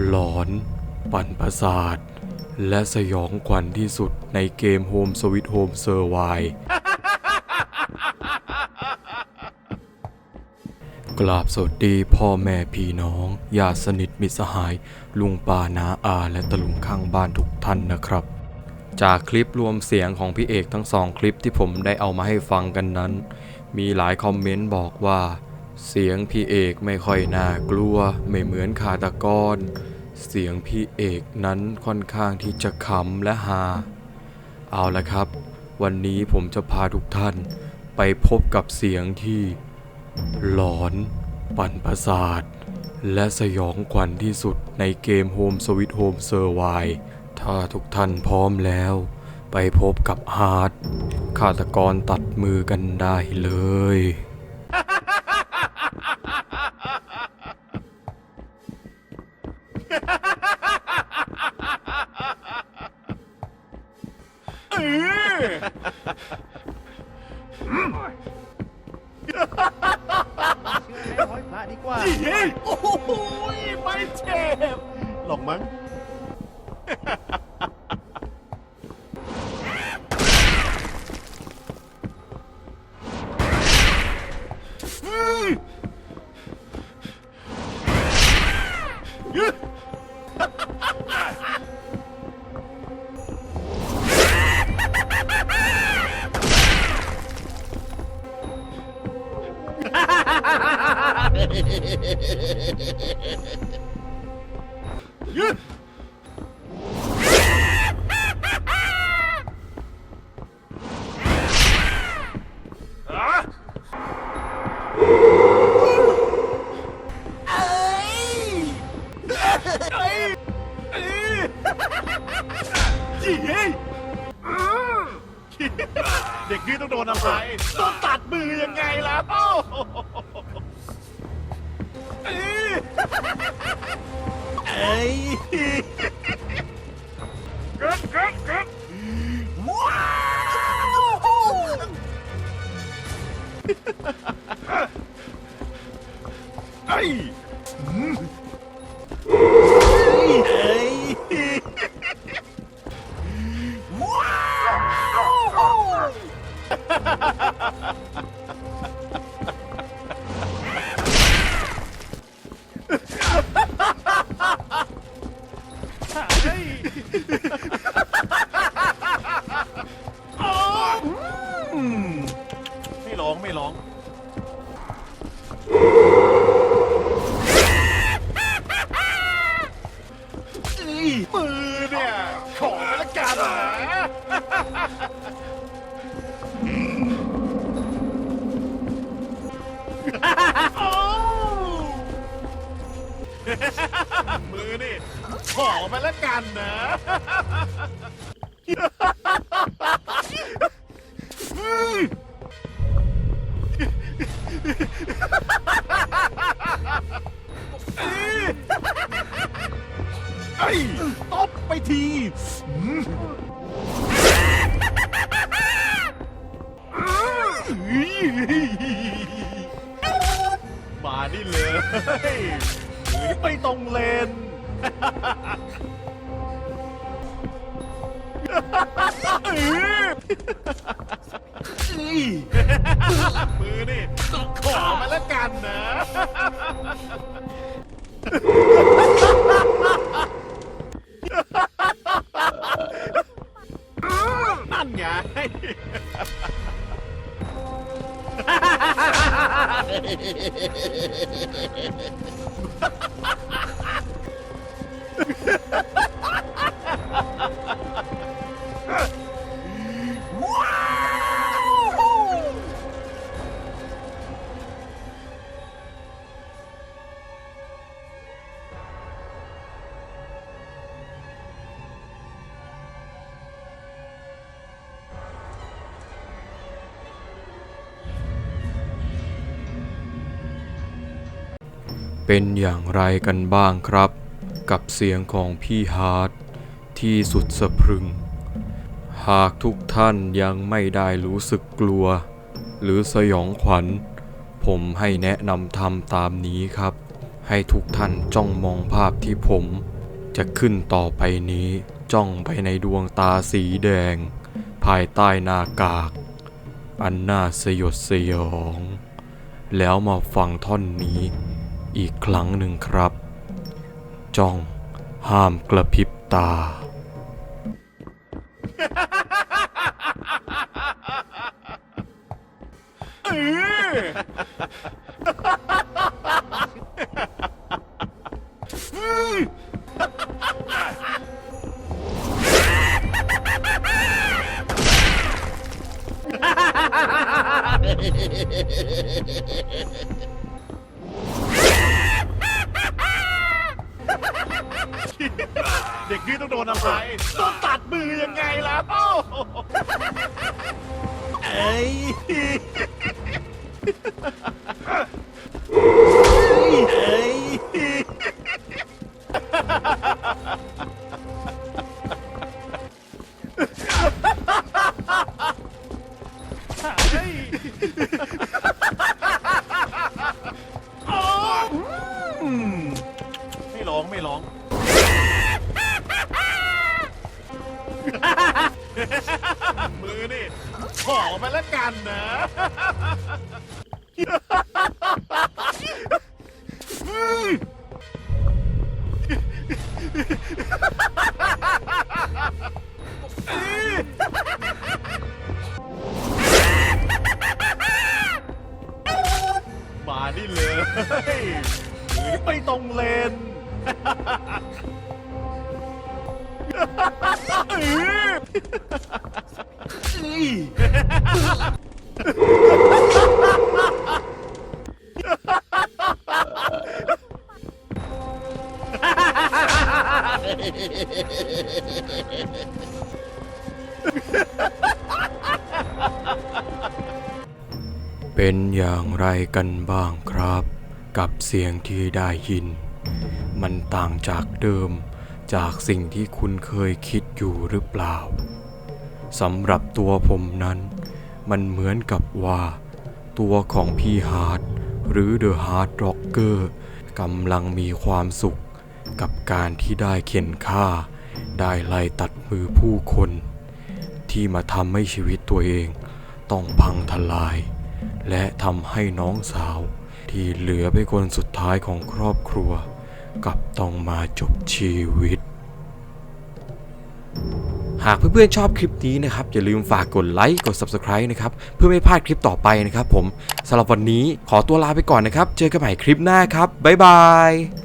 หลอน ปั่นประสาท และสยองขวัญที่สุดในเกม Home Sweet Home s u r v i v กราบสวัสดีพ่อแม่พี่น้องญาติสนิทมิตรสหาย ลุงป้านาอาและตะลุงข้างบ้านทุกท่านนะครับ จากคลิปรวมเสียงของพี่เอกทั้งสองคลิปที่ผมได้เอามาให้ฟังกันนั้น มีหลายคอมเมนต์บอกว่า เสียงพี่เอกไม่ค่อยน่ากลัวไม่เหมือนคาตากร เสียงพี่เอกนั้นค่อนข้างที่จะขำและฮาเอาละครับ วันนี้ผมจะพาทุกท่านไปพบกับเสียงที่หลอนปั่นประสาท และสยองขวัญที่สุดในเกม Home Sweet Home s u r v i v ถ้าทุกท่านพร้อมแล้ว ไปพบกับฮาร์ดฆาตกรตัดมือกันได้เลย ร้อยพระดีกว่าเฮ้ยโอ้โหไม่เจ็บหรอกมั้ง เด็กนี่ต้องโดนอะไรต้องตัดมือยังไงล่ะ อ้ยเกิดเไม่ร้องไม่ร้อง มือเนี่ย ขอไปละกันนะมือนี่ ขอไปละกันนะ ไอ้ตบไปทีอืมมานี่เลยมือนไม่ตรงเลน มือนี่ขอมาแล้วกันนะ นั่นไง เป็นอย่างไรกันบ้างครับ กับเสียงของพี่ฮาร์ดที่สุดสะพรึง หากทุกท่านยังไม่ได้รู้สึกกลัว หรือสยองขวัญ ผมให้แนะนำทำตามนี้ครับ ให้ทุกท่านจ้องมองภาพที่ผม จะขึ้นต่อไปนี้จ้องไปในดวงตาสีแดง ภายใต้หน้ากาก อันน่าสยดสยอง แล้วมาฟังท่อนนี้ อีกครั้งหนึ่งครับ จ้องห้ามกระพริบตาเต้องตัดมือยังไงล่ะเอ้ยเอ้ยเอ้ย มือนี่ขอมาแล้วกันนะม เป็นอย่างไรกันบ้างครับ กับเสียงที่ได้ยิน มันต่างจากเดิม จากสิ่งที่คุณเคยคิดอยู่หรือเปล่าสำหรับตัวผมนั้น มันเหมือนกับว่า ตัวของพี่ฮาร์ดหรือเดอะฮาร์ดร็อกเกอร์กำลังมีความสุข กับการที่ได้เข็นฆ่า ได้ไล่ตัดมือผู้คน ที่มาทำให้ชีวิตตัวเอง ต้องพังทลาย และทำให้น้องสาว ที่เหลือเป็นคนสุดท้ายของครอบครัว กับต้องมาจบชีวิต หากเพื่อนๆชอบคลิปนี้นะครับ อย่าลืมฝากกดไลค์กด Subscribe นะครับ เพื่อไม่พลาดคลิปต่อไปนะครับผมสำหรับวันนี้ขอตัวลาไปก่อนนะครับ เจอกันใหม่คลิปหน้าครับ บ๊ายบาย